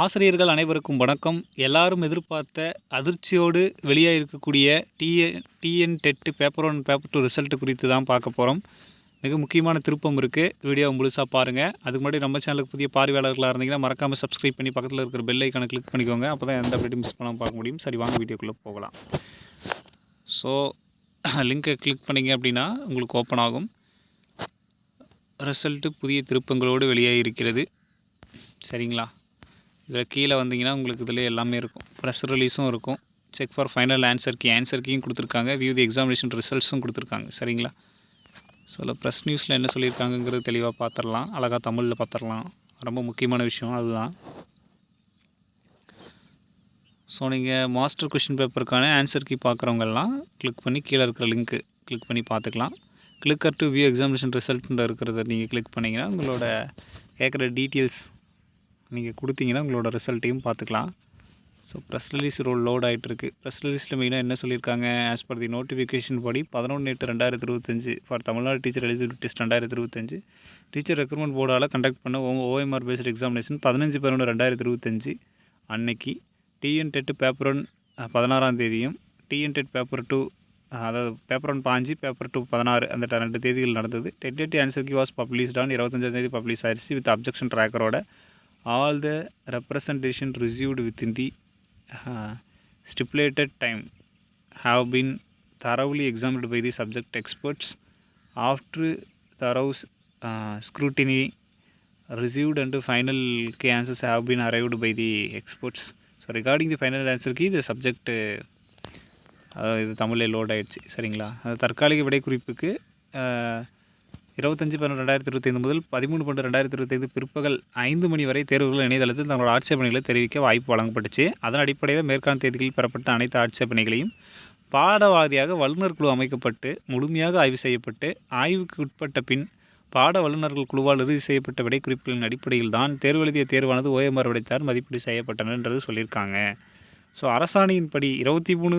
ஆசிரியர்கள் அனைவருக்கும் வணக்கம். எல்லாரும் எதிர்பார்த்த அதிர்ச்சியோடு வெளியாக இருக்கக்கூடிய TN TN TET paper one paper two result குறித்து தான் பார்க்க போகிறோம் மிக முக்கியமான திருப்பம் இருக்குது வீடியோவை முழுசாக பாருங்கள் அதுக்கு முன்னாடி நம்ம சேனலுக்கு புதிய பார்வையாளர்களாக இருந்தீங்கன்னா மறக்காமல் சப்ஸ்கிரைப் பண்ணி பக்கத்தில் இருக்கிற பெல் ஐக்கானை கிளிக் பண்ணிக்கோங்க. அப்போ தான் எந்த அப்டேட்டும் மிஸ் பண்ணாமல் பார்க்க முடியும். சரி வாங்க வீடியோக்குள்ளே போகலாம். ஸோ லிங்கை கிளிக் பண்ணிங்க அப்படின்னா உங்களுக்கு ஓப்பன் ஆகும். ரிசல்ட்டு புதிய திருப்பங்களோடு வெளியாக இருக்கிறது. சரிங்களா? இதில் கீழே வந்தீங்கன்னா உங்களுக்கு இதில் எல்லாமே இருக்கும். ப்ரெஸ் ரிலீஸும் இருக்கும். Check for final answer key answer கீயும் கொடுத்துருக்காங்க. வியூ தி எக்ஸாமினேஷன் ரிசல்ட்ஸும் கொடுத்துருக்காங்க. சரிங்களா? ஸோ அதில் ப்ரெஸ் நியூஸில் என்ன சொல்லியிருக்காங்கங்கிறது தெளிவாக பார்த்துடலாம் அழகாக தமிழில் பார்த்துடலாம் ரொம்ப முக்கியமான விஷயம் அதுதான். ஸோ நீங்கள் மாஸ்டர் கொஷின் பேப்பருக்கான ஆன்சர் கீ பார்க்குறவங்கெல்லாம் கிளிக் பண்ணி கீழே இருக்கிற லிங்க்கு கிளிக் பண்ணி பார்த்துக்கலாம் click here to view examination ரிசல்ட்டில் இருக்கிறத நீங்கள் கிளிக் பண்ணிங்கன்னா உங்களோட கேட்குற டீட்டெயில்ஸ் நீங்கள் கொடுத்தீங்கன்னா உங்களோட ரிசல்ட்டையும் பார்த்துக்கலாம். So press release roll load ஆகிட்டுருக்கு ப்ரெஸ் ரிலீஸில் மெயினாக என்ன சொல்லியிருக்காங்க? ஆஸ் பர் தி நோட்டிஃபிகேஷன் படி பதினொன்று எட்டு ரெண்டாயிரத்தி இருபத்தஞ்சு for Tamil Nadu teacher eligibility test ரெண்டாயிரத்தி இருபத்தஞ்சு. டீச்சர் ரெக்ரூட்மெண்ட் போர்டால் கண்டக்ட் பண்ண ஓ ஓஎம்ஆர் பேஸ்ட் எக்ஸாமினேஷன் பதினஞ்சு பதினொன்று ரெண்டாயிரத்தி இருபத்தஞ்சு. அன்னைக்கு டிஎன் டெட்டு பேப்பர் ஒன் பதினாறாம் தேதியும் டிஎன் டெட் பேப்பர் டூ அதாவது பேப்பர் ஒன் பாஞ்சு பேப்பர் டூ பதினாறு அந்த ரெண்டு தேதிகள் நடந்தது. டெட் ஆன்சர் கி வாஸ் பப்ளிஷ்டான் இருபத்தஞ்சாம் தேதி பப்ளிஷ் ஆயிடுச்சு வித் அப்ஜெக்ஷன் ட்ராக்கரோட all the representation received within the stipulated time have been thoroughly examined by the subject experts after thorough uh, scrutiny received and final key answers have been arrived by the experts so regarding the final answer key the subject uh, அதாவது இது தமிழில் load ஆயிடுச்சு சரிங்களா அது தற்காலிக விடை குறிப்புக்கு அஹ், இருபத்தஞ்சு பன்னெண்டு ரெண்டாயிரத்தி இருபத்தைந்து முதல் பதிமூணு பன்னெண்டு ரெண்டாயிரத்தி இருபத்தைந்து பிற்பகல் ஐந்து மணி வரை தேர்வுகள் இணையதளத்தில் தங்களோட ஆட்சேபனைகளை தெரிவிக்க வாய்ப்பு வழங்கப்பட்டுச்சு. அதன் அடிப்படையில் மேற்காண் தேதிகளில் பெறப்பட்ட அனைத்து ஆட்சேபனைகளையும் பாடவாதியாக வல்லுநர் குழு அமைக்கப்பட்டு முழுமையாக ஆய்வு செய்யப்பட்டு ஆய்வுக்கு உட்பட்ட பின் பாட வல்லுநர்கள் குழுவால் இறுதி செய்யப்பட்ட விடைக்குறிப்புகளின் அடிப்படையில் தான் தேர்வு எழுதிய தேர்வானது ஓஎம்ஆர் விடைத்தார் மதிப்பீடு செய்யப்பட்டனன்றது சொல்லியிருக்காங்க. ஸோ அரசாணையின்படி இருபத்தி மூணு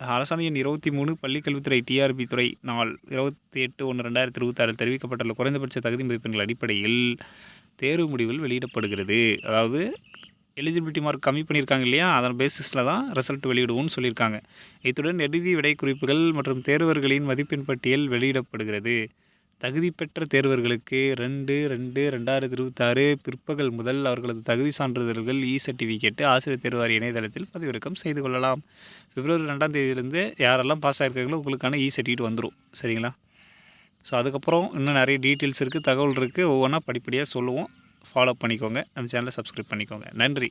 அரசாணை எண் இருபத்தி மூணு பள்ளிக்கல்வித்துறை டிஆர்பி துறை நாள் இருபத்தி எட்டு ஒன்று ரெண்டாயிரத்தி இருபத்தாறில் தெரிவிக்கப்பட்டுள்ள குறைந்தபட்ச தகுதி மதிப்பெண்கள் அடிப்படையில் தேர்வு முடிவில் வெளியிடப்படுகிறது. அதாவது எலிஜிபிலிட்டி மார்க் கம்மி பண்ணியிருக்காங்க இல்லையா? அதன் பேசிஸில் தான் ரிசல்ட் வெளியிடுவோம்னு சொல்லியிருக்காங்க. இத்துடன் எழுதி விடை குறிப்புகள் மற்றும் தேர்வர்களின் மதிப்பெண் பட்டியல் வெளியிடப்படுகிறது. தகுதி பெற்ற தேர்வர்களுக்கு ரெண்டு ரெண்டு ரெண்டாயிரத்தி இருபத்தாறு பிற்பகல் முதல் அவர்களது தகுதி சான்றிதழ்கள் இ சர்டிஃபிகேட்டு ஆசிரியர் தேர்வாரிய இணையதளத்தில் பதிவிறக்கம் செய்து கொள்ளலாம். பிப்ரவரி ரெண்டாம் தேதியிலேருந்து யாரெல்லாம் பாஸ் ஆகிருக்காங்களோ உங்களுக்கான இ சர்டிஃபிகேட் வந்துடும் சரிங்களா? ஸோ அதுக்கப்புறம் இன்னும் நிறைய டீட்டெயில்ஸ் இருக்குது தகவல் இருக்குது ஒவ்வொன்றா படிப்படியாக சொல்லுவோம். ஃபாலோ பண்ணிக்கோங்க. நம்ம சேனலை சப்ஸ்கிரைப் பண்ணிக்கோங்க. நன்றி.